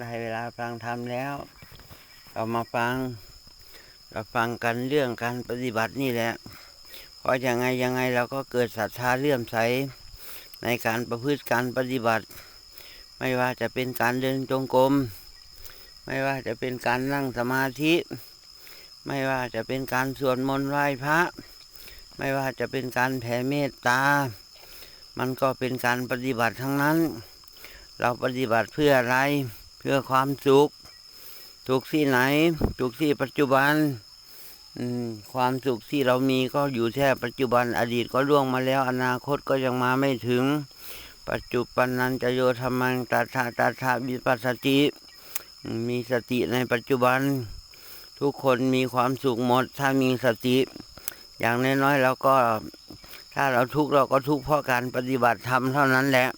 ได้เวลาฟังธรรมแล้ว เรามาฟัง เราฟังกันเรื่องการปฏิบัตินี่แหละ เพราะยังไงยังไงเราก็เกิดศรัทธาเลื่อมใสในการประพฤติการปฏิบัติ ไม่ว่าจะเป็นการเดินจงกรม ไม่ว่าจะเป็นการนั่งสมาธิ ไม่ว่าจะเป็นการสวดมนต์ไหว้พระ ไม่ว่าจะเป็นการแผ่เมตตา มันก็เป็นการปฏิบัติทั้งนั้น เราปฏิบัติเพื่ออะไร เพื่อความสุขสุขที่ไหนสุขที่ปัจจุบันความสุขที่เรามีก็อยู่แค่ปัจจุบันอดีตก็ล่วงมาแล้ว อนาคตก็ยังมาไม่ถึง ปัจจุบันนันจะโยธรรมังตัทาตัทาวิปัสสติมมีสติในปัจจุบัน ทุกคนมีความสุขหมด ถ้ามีสติ อย่างน้อยๆเราก็ถ้าเราทุกข์เราก็ทุกข์เพราะการปฏิบัติธรรมเท่านั้นแหละ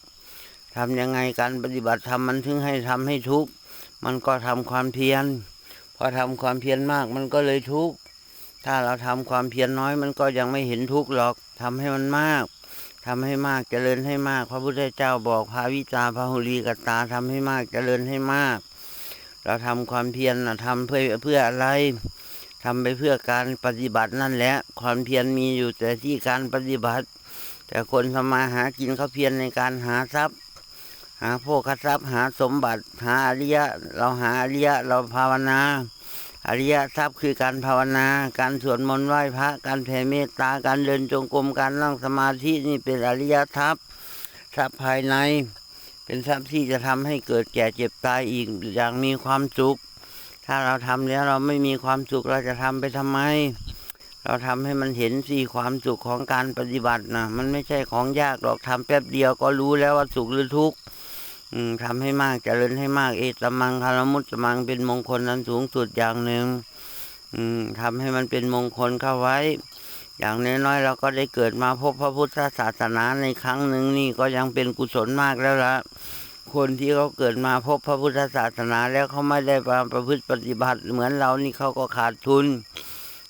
ทำยังไงการปฏิบัติธรรมมันถึงให้ทำให้ทุกข์มันก็ทำความเพียรพอทำความเพียรมากมันก็เลยทุกข์ถ้าเราทำความเพียรน้อยมันก็ยังไม่เห็นทุกข์หรอกทำให้มันมากทำให้มากเจริญให้มาก พระพุทธเจ้าบอกพาวิจาพาหุลีกตาทำให้มากเจริญให้มาก เราทำความเพียรนะทำเพื่อเพื่ออะไรทำไปเพื่อการปฏิบัตินั่นแหละ ความเพียรมีอยู่แต่ที่การปฏิบัติ แต่คนทำมาหากินเขาเพียรในการหาทรัพย์ หาโภคทรัพย์หาสมบัติ หาอริยะ เราหาอริยะเราภาวนา อริยะทรัพย์คือการภาวนา การสวดมนต์ไหว้พระ การแผ่เมตตา การเดินจงกรม การนั่งสมาธินี่เป็นอริยทรัพย์ ทรัพย์ภายใน เป็นทรัพย์ที่จะทำให้เกิดแก่เจ็บตายอีกอย่างมีความสุข ถ้าเราทำแล้วเราไม่มีความสุขเราจะทำไปทำไม เราทำให้มันเห็นสิความสุขของการปฏิบัตินะมันไม่ใช่ของยากหรอกทำแป๊บเดียวก็รู้แล้วว่าสุขหรือทุกข์ อืมทำให้มากเจริญให้มากเอตมังคารมุตตมังเป็นมงคลนั้นสูงสุดอย่างหนึ่ง อืมทำให้มันเป็นมงคลเข้าไว้ อย่างน้อยๆเราก็ได้เกิดมาพบพระพุทธศาสนาในครั้งหนึ่งนี่ก็ยังเป็นกุศลมากแล้วละคนที่เขาเกิดมาพบพระพุทธศาสนาแล้วเขาไม่ได้มาประพฤติปฏิบัติ เหมือนเรานี่เขาก็ขาดทุน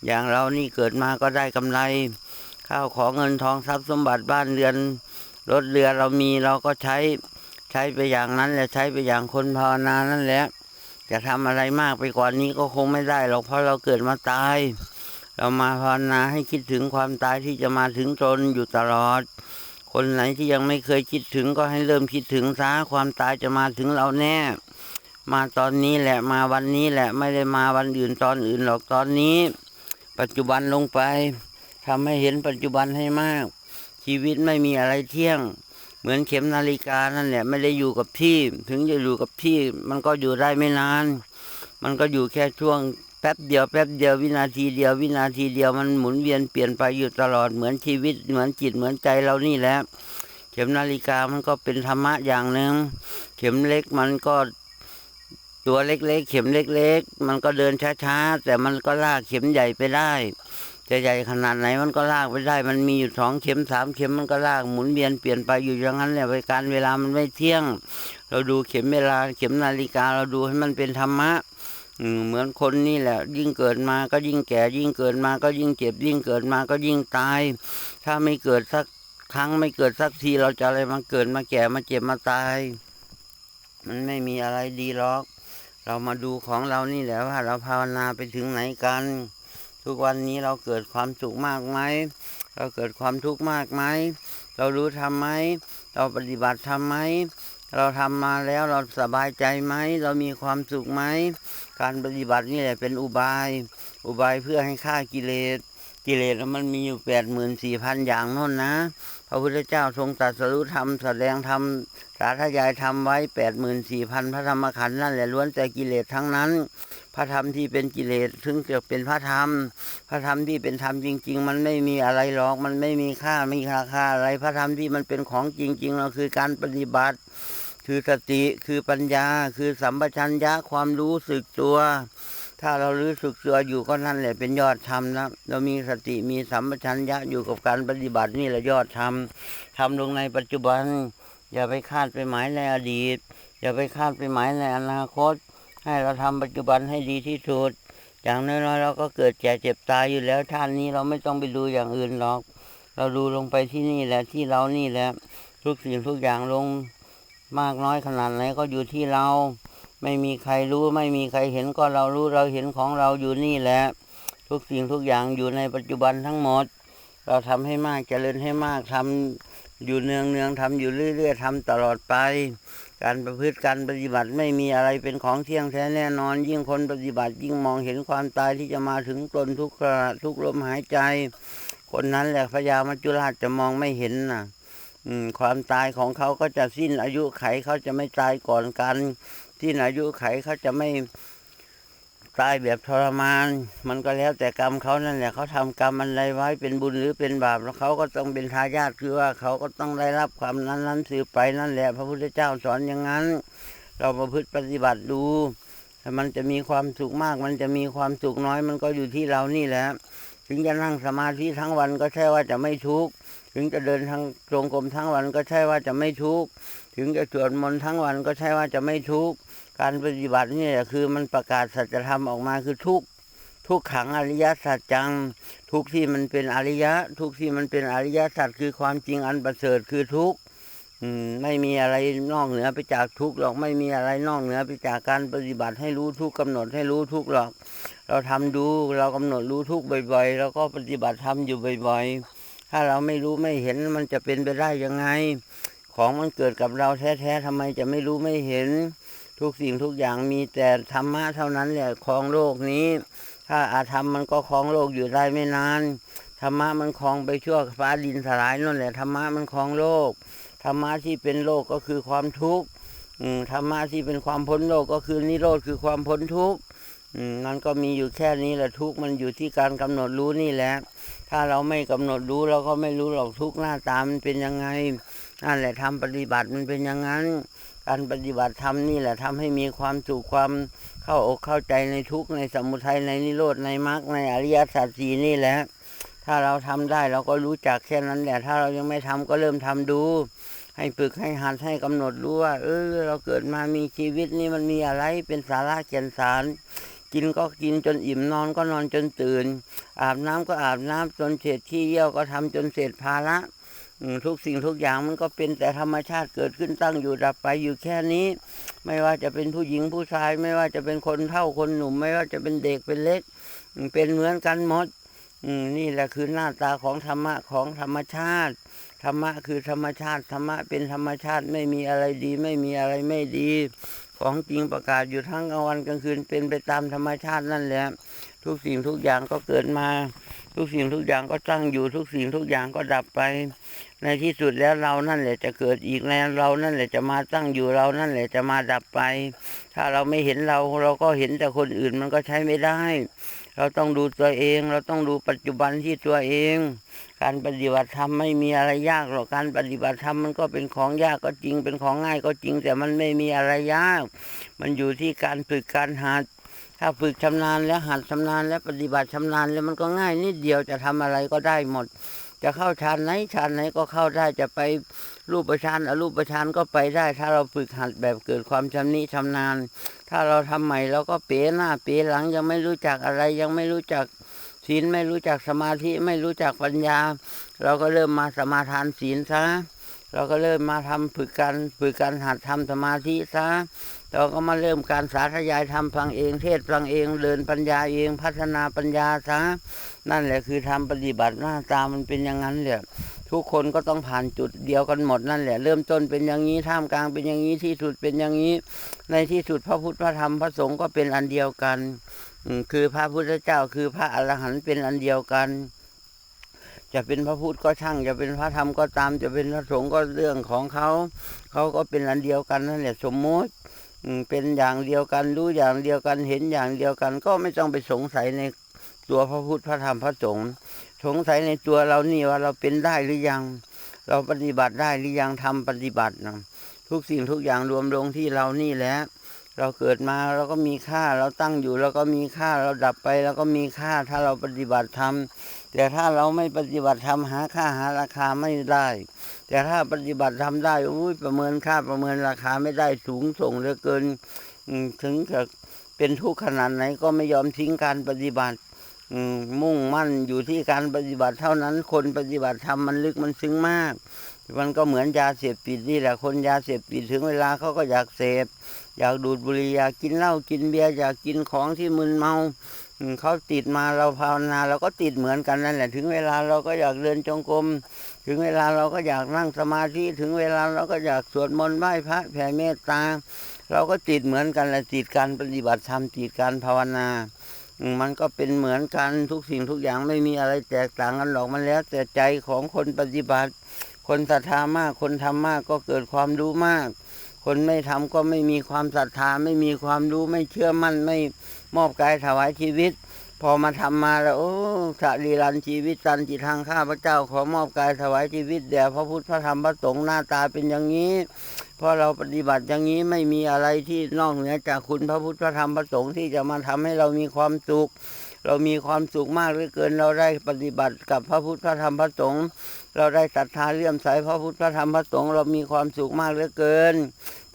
อย่างเรานี่เกิดมาก็ได้กำไร ข้าวของเงินทองทรัพย์สมบัติบ้านเรือนรถเรือเรามีเราก็ใช้ ใช้ไปอย่างนั้นแหละใช้ไปอย่างคนภาวนานั่นแหละจะทำอะไรมากไปกว่านี้ก็คงไม่ได้หรอกเพราะเราเกิดมาตาย เรามาภาวนาให้คิดถึงความตายที่จะมาถึงตนอยู่ตลอด คนไหนที่ยังไม่เคยคิดถึงก็ให้เริ่มคิดถึงซะความตายจะมาถึงเราแน่ มาตอนนี้แหละมาวันนี้แหละไม่ได้มาวันอื่นตอนอื่นหรอกตอนนี้ ปัจจุบันลงไปทำให้เห็นปัจจุบันให้มาก ชีวิตไม่มีอะไรเที่ยง เหมือนเข็มนาฬิกานั่นแหละไม่ได้อยู่กับที่ ถึงจะอยู่กับที่ มันก็อยู่ได้ไม่นาน มันก็อยู่แค่ช่วงแป๊บเดียวแป๊บเดียววินาทีเดียว วินาทีเดียวมันหมุนเวียนเปลี่ยนไปอยู่ตลอดเหมือนชีวิตเหมือนจิตเหมือนใจเรานี่แหละเข็มนาฬิกามันก็เป็นธรรมะอย่างหนึ่งเข็มเล็กมันก็ตัวเล็กๆ เข็มเล็ก ๆ มันก็เดินช้าๆแต่มันก็ลากเข็มใหญ่ไปได้ จะใหญ่ขนาดไหนมันก็ลากไปได้ มันมีอยู่สองเข็มสามเข็มมันก็ลากหมุนเวียนเปลี่ยนไปอยู่อย่างนั้นแหละไปการเวลามันไม่เที่ยง เราดูเข็มเวลาเข็มนาฬิกาเราดูให้มันเป็นธรรมะเหมือนคนนี่แหละ ยิ่งเกิดมาก็ยิ่งแก่ ยิ่งเกิดมาก็ยิ่งเจ็บ ยิ่งเกิดมาก็ยิ่งตาย ถ้าไม่เกิดสักครั้งไม่เกิดสักทีเราจะอะไรมาเกิดมาแก่มาเจ็บมาตาย มันไม่มีอะไรดีหรอก เรามาดูของเรานี่แหละว่าเราภาวนาไปถึงไหนกัน ทุกวันนี้เราเกิดความสุขมากไหมเราเกิดความทุกข์มากไหมเรารู้ทำไหมเราปฏิบัติทำไหมเราทำมาแล้วเราสบายใจไหมเรามีความสุขไหมการปฏิบัตินี่แหละเป็นอุบาย อุบายเพื่อให้ฆ่ากิเลสกิเลสมันมีอยู่แปดหมื่นสี่พันอย่างโน่นนะ พระพุทธเจ้าทรงตรัสรู้ธรรมแสดงธรรมสาธยายธรรมไว้แปดหมื่นสี่พันพระธรรมขันธ์นั่นแหละล้วนแต่กิเลสทั้งนั้น ระธรรมที่เป็นกิเลสถึงจะเป็นพระธรรม พระธรรมที่เป็นธรรมจริง ๆ มันไม่มีอะไรหรอก มันไม่มีค่าไม่มีราคาอะไร พระธรรมที่มันเป็นของจริงๆเราคือการปฏิบัติ คือสติคือปัญญา คือสัมปชัญญะความรู้สึกตัวถ้าเรารู้สึกตัวอยู่ก็นั่นแหละเป็นยอดธรรมนะเรามีสติมีสัมปชัญญะอยู่กับการปฏิบัตินี่แหละยอดธรรมทำลงในปัจจุบัน อย่าไปคาดไปหมายในอดีต อย่าไปคาดไปหมายในอนาคต ให้เราทำปัจจุบันให้ดีที่สุด อย่างน้อยๆเราก็เกิดแก่เจ็บตายอยู่แล้วชาตินี้เราไม่ต้องไปดูอย่างอื่นหรอก เราดูลงไปที่นี่แหละที่เรานี่แหละทุกสิ่งทุกอย่างลงมากน้อยขนาดไหนก็อยู่ที่เรา ไม่มีใครรู้ไม่มีใครเห็นก็เรารู้เราเห็นของเราอยู่นี่แหละ ทุกสิ่งทุกอย่างอยู่ในปัจจุบันทั้งหมด เราทำให้มากเจริญให้มากทำอยู่เนืองเนืองๆทำอยู่เรื่อยๆทำตลอดไป การประพฤติการปฏิบัติไม่มีอะไรเป็นของเที่ยงแท้แน่นอน ยิ่งคนปฏิบัติยิ่งมองเห็นความตายที่จะมาถึงตนทุกขณะทุกลมหายใจ คนนั้นแหละพญามัจจุราชจะมองไม่เห็นนะ่ะความตายของเขาก็จะสิ้นอายุไขเขาจะไม่ตายก่อนกัน สิ้นอายุไขเขาจะไม่ ตายแบบทรมาน มันก็แล้วแต่กรรมเขานั่นแหละเขาทำกรรมอะไรไว้เป็นบุญหรือเป็นบาปแล้วเขาก็ต้องเป็นทายาทคือว่าเขาก็ต้องได้รับความนั้นนั้นสืบไปนั่นแหละ พระพุทธเจ้าสอนอย่างนั้น เราประพฤติปฏิบัติดูถ้ามันจะมีความสุขมาก มันจะมีความสุขน้อยมันก็อยู่ที่เรานี่แหละ ถึงจะนั่งสมาธิทั้งวันก็ใช่ว่าจะไม่ทุกข์ถึงจะเดินทางตรงกรมทั้งวันก็ใช่ว่าจะไม่ทุกข์ถึงจะสวดมนต์ทั้งวันก็ใช่ว่าจะไม่ทุกข์ การปฏิบัตินี่คือมันประกาศสัจธรรมออกมาคือทุกทุกขังอริยสัจจัง ทุกที่มันเป็นอริยะ ทุกที่มันเป็นอริยสัจคือความจริงอันประเสริฐคือทุกไม่มีอะไรนอกเหนือไปจากทุกหรอกไม่มีอะไรนอกเหนือไปจากการปฏิบัติให้รู้ทุกกำหนดให้รู้ทุกหรอก เราทำดูเรากำหนดรู้ทุกบ่อยๆ แล้วก็ปฏิบัติทำอยู่บ่อยๆ ถ้าเราไม่รู้ไม่เห็นมันจะเป็นไปได้ยังไง ของมันเกิดกับเราแท้ๆทำไมจะไม่รู้ไม่เห็น ทุกสิ่งทุกอย่างมีแต่ธรรมะเท่านั้นแหละครองโลกนี้ ถ้าอาธรรมมันก็ครองโลกอยู่ได้ไม่นานธรรมะมันครองไปชั่วฟ้าดินสลายนั่นแหละธรรมะมันครองโลกธรรมะที่เป็นโลกก็คือความทุกข์ธรรมะที่เป็นความพ้นโลกก็คือนิโรธคือความพ้นทุกข์อืมมันก็มีอยู่แค่นี้แหละทุกข์มันอยู่ที่การกำหนดรู้นี่แหละ ถ้าเราไม่กำหนดรู้เราก็ไม่รู้หรอกทุกข์หน้าตามันเป็นยังไงนั่นแหละทำปฏิบัติมันเป็นอย่างนั้น การปฏิบัติธรรมนี่แหละทำให้มีความสุขความเข้าอกเข้าใจในทุกในสมุทัยในนิโรธในมรรคในอริยสัจสีนี่แหละ ถ้าเราทำได้เราก็รู้จักแค่นั้นแหละ ถ้าเรายังไม่ทำก็เริ่มทำดู ให้ฝึกให้หัดให้กำหนดรู้ว่า เออ เราเกิดมามีชีวิตนี่มันมีอะไรเป็นสาระแก่นสารกินก็กินจนอิ่มนอนก็นอนจนตื่น อาบน้ำก็อาบน้ำจนเสร็จที่เยี่ยวก็ทำจนเสร็จภาระ ทุกสิ่งทุกอย่างมันก็เป็นแต่ธรรมชาติเกิดขึ้นตั้งอยู่ดับไปอยู่แค่นี้ ไม่ว่าจะเป็นผู้หญิงผู้ชาย ไม่ว่าจะเป็นคนเฒ่าคนหนุ่ม ไม่ว่าจะเป็นเด็กเป็นเล็ก เป็นเหมือนกันหมดนี่แหละคือหน้าตาของธรรมะของธรรมชาติ ธรรมะคือธรรมชาติ ธรรมะเป็นธรรมชาติไม่มีอะไรดี ไม่มีอะไรไม่ดี ของจริงประกาศอยู่ทั้งกลางวันกลางคืนเป็นไปตามธรรมชาตินั่นแหละ ทุกสิ่งทุกอย่างก็เกิดมา ทุกสิ่งทุกอย่างก็ตั้งอยู่ทุกสิ่งทุกอย่างก็ดับไป ในที่สุดแล้วเรานั่นแหละจะเกิดอีกแล้วเรานั่นแหละจะมาตั้งอยู่เรานั่นแหละจะมาดับไป ถ้าเราไม่เห็นเราเราก็เห็นแต่คนอื่นมันก็ใช้ไม่ได้ เราต้องดูตัวเอง เราต้องดูปัจจุบันที่ตัวเอง การปฏิบัติธรรมไม่มีอะไรยากหรอกการปฏิบัติธรรมมันก็เป็นของยากก็จริงเป็นของง่ายก็จริงแต่มันไม่มีอะไรยาก มันอยู่ที่การฝึกการหัด ถ้าฝึกชำนาญแล้วหัดชำนาญแล้วปฏิบัติชำนาญแล้วมันก็ง่ายนิดเดียวจะทำอะไรก็ได้หมด จะเข้าฌานไหนฌานไหนก็เข้าได้จะไปรูปฌานอรูปฌานก็ไปได้ ถ้าเราฝึกหัดแบบเกิดความชำนิชำนาญ ถ้าเราทำใหม่เราก็เป๋หน้าเป๋หลังยังไม่รู้จักอะไรยังไม่รู้จักศีลไม่รู้จักสมาธิไม่รู้จักปัญญา เราก็เริ่มมาสมาทานศีลซะเราก็เริ่มมาทำฝึกการฝึกการหัดทำสมาธิซะ เราก็มาเริ่มการสาธยายทำฟังเอง เทศฟังเอง เดินปัญญาเองพัฒนาปัญญาซะนั่นแหละคือทำปฏิบัติหน้าตามันเป็นอย่างนั้นแหละทุกคนก็ต้องผ่านจุดเดียวกันหมดนั่นแหละ เริ่มต้นเป็นอย่างนี้ท่ามกลางเป็นอย่างนี้ที่สุดเป็นอย่างนี้ ในที่สุดพระพุทธพระธรรมพระสงฆ์ก็เป็นอันเดียวกันคือพระพุทธเจ้าคือพระอรหันต์เป็นอันเดียวกัน จะเป็นพระพุทธก็ช่าง จะเป็นพระธรรมก็ตาม จะเป็นพระสงฆ์ก็เรื่องของเขา เขาก็เป็นอันเดียวกันนั่นแหละสมมติ เป็นอย่างเดียวกันรู้อย่างเดียวกันเห็นอย่างเดียวกัน ก็ไม่ต้องไปสงสัยในตัวพระพุทธพระธรรมพระสงฆ์สงสัยในตัวเรานี่ว่าเราเป็นได้หรือยัง เราปฏิบัติได้หรือยังทำปฏิบัตินะทุกสิ่งทุกอย่างรวมลงที่เรานี่แหละ เราเกิดมาเราก็มีค่าเราตั้งอยู่เราก็มีค่าเราดับไปเราก็มีค่าถ้าเราปฏิบัติธรรมแต่ถ้าเราไม่ปฏิบัติธรรมหาค่าหาราคาไม่ได้ แต่ถ้าปฏิบัติทำได้อุ้ยประเมินค่าประเมินราคาไม่ได้สูงส่งเหลือเกินถึงจะเป็นทุกข์ขนาดไหนก็ไม่ยอมทิ้งการปฏิบัติมมุ่งมั่นอยู่ที่การปฏิบัติเท่านั้นคนปฏิบัติธรรมมันลึกมันซึ้งมาก มันก็เหมือนยาเสพติดนี่แหละคนยาเสพติดถึงเวลาเขาก็อยากเสพอยากดูดบุหรี่อยากกินเหล้ากินเบียร์อยากกินของที่มึนเมาเขาติดมาเราภาวนาเราก็ติดเหมือนกันนั่นแหละ ถึงเวลาเราก็อยากเดินจงกรมถึงเวลาเราก็อยากนั่งสมาธิถึงเวลาเราก็อยากสวดมนต์ไหว้พระแผ่เมตตา เราก็ติดเหมือนกันแหละติดการปฏิบัติธรรมติดการภาวนามมันก็เป็นเหมือนกันทุกสิ่งทุกอย่างไม่มีอะไรแตกต่างกันหรอกมันแล้วแต่ใจของคนปฏิบัติ คนศรัทธามาก คนทำมากก็เกิดความรู้มาก คนไม่ทำก็ไม่มีความศรัทธาไม่มีความรู้ไม่เชื่อมั่นไม่มอบกายถวายชีวิต พอมาทำมาแล้วโอ้สรีรันชีวิตสันติตทางข้าพระเจ้าขอมอบกายถวายชีวิตแด่พระพุทธพระธรรมพระสงฆ์หน้าตาเป็นอย่างนี้เพราะเราปฏิบัติอย่างนี้ไม่มีอะไรที่นอกเหนือจากคุณพระพุทธพระธรรมพระสงฆ์ที่จะมาทำให้เรามีความสุข เรามีความสุขมากเหลือเกิน เราได้ปฏิบัติกับพระพุทธพระธรรมพระสงฆ์เราได้ศรัทธาเลื่อมใสพระพุทธพระธรรมพระสงฆ์เรามีความสุขมากเหลือเกิน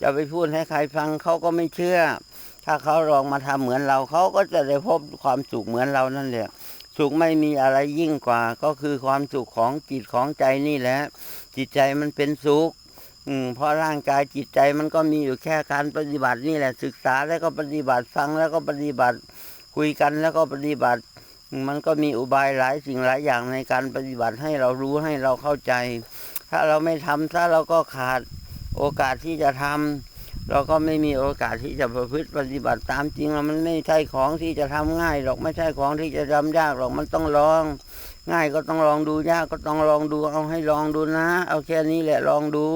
จะไปพูดให้ใครฟังเขาก็ไม่เชื่อ ถ้าเขาลองมาทำเหมือนเราเขาก็จะได้พบความสุขเหมือนเรานั่นแหละสุขไม่มีอะไรยิ่งกว่า ก็คือความสุขของจิตของใจนี่แหละ จิตใจมันเป็นสุขอืมเพราะร่างกายจิตใจมันก็มีอยู่แค่การปฏิบัตินี่แหละศึกษาแล้วก็ปฏิบัติฟังแล้วก็ปฏิบัติ คุยกันแล้วก็ปฏิบัติ มันก็มีอุบายหลายสิ่งหลายอย่างในการปฏิบัติให้เรารู้ให้เราเข้าใจ ถ้าเราไม่ทำถ้าเราก็ขาดโอกาสที่จะทำเราก็ไม่มีโอกาสที่จะประพฤติปฏิบัติตามจริงมันไม่ใช่ของที่จะทำง่ายหรอกไม่ใช่ของที่จะทำยากหรอกมันต้องลอง ง่ายก็ต้องลองดูยากก็ต้องลองดูเอาให้ลองดูนะ เอาแค่นี้แหละลองดู